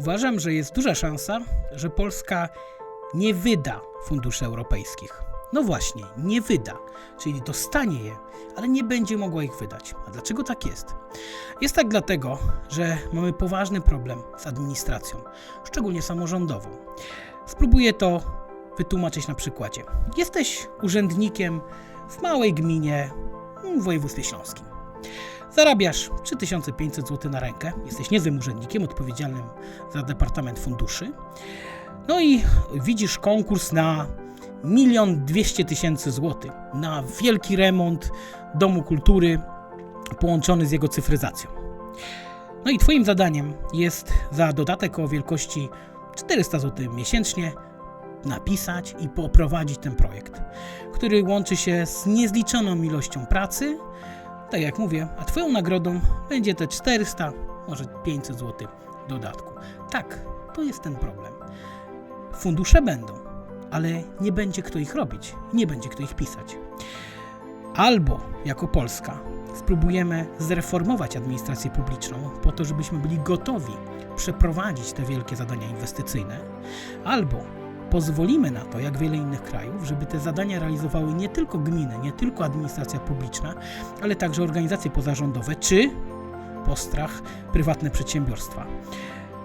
Uważam, że jest duża szansa, że Polska nie wyda funduszy europejskich. No właśnie, nie wyda, czyli dostanie je, ale nie będzie mogła ich wydać. A dlaczego tak jest? Jest tak dlatego, że mamy poważny problem z administracją, szczególnie samorządową. Spróbuję to wytłumaczyć na przykładzie. Jesteś urzędnikiem w małej gminie w województwie śląskim. Zarabiasz 3500 zł na rękę, jesteś niezłym urzędnikiem odpowiedzialnym za Departament Funduszy. No i widzisz konkurs na milion dwieście tysięcy złotych na wielki remont Domu Kultury połączony z jego cyfryzacją. No i Twoim zadaniem jest za dodatek o wielkości 400 zł miesięcznie napisać i poprowadzić ten projekt, który łączy się z niezliczoną ilością pracy. Tak jak mówię, a Twoją nagrodą będzie te 400, może 500 zł dodatku. Tak, to jest ten problem. Fundusze będą, ale nie będzie kto ich robić, nie będzie kto ich pisać. Albo jako Polska spróbujemy zreformować administrację publiczną po to, żebyśmy byli gotowi przeprowadzić te wielkie zadania inwestycyjne, albo pozwolimy na to, jak wiele innych krajów, żeby te zadania realizowały nie tylko gminy, nie tylko administracja publiczna, ale także organizacje pozarządowe czy postrach prywatne przedsiębiorstwa.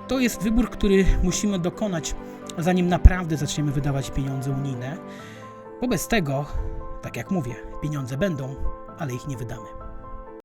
To jest wybór, który musimy dokonać, zanim naprawdę zaczniemy wydawać pieniądze unijne, bo bez tego, tak jak mówię, pieniądze będą, ale ich nie wydamy.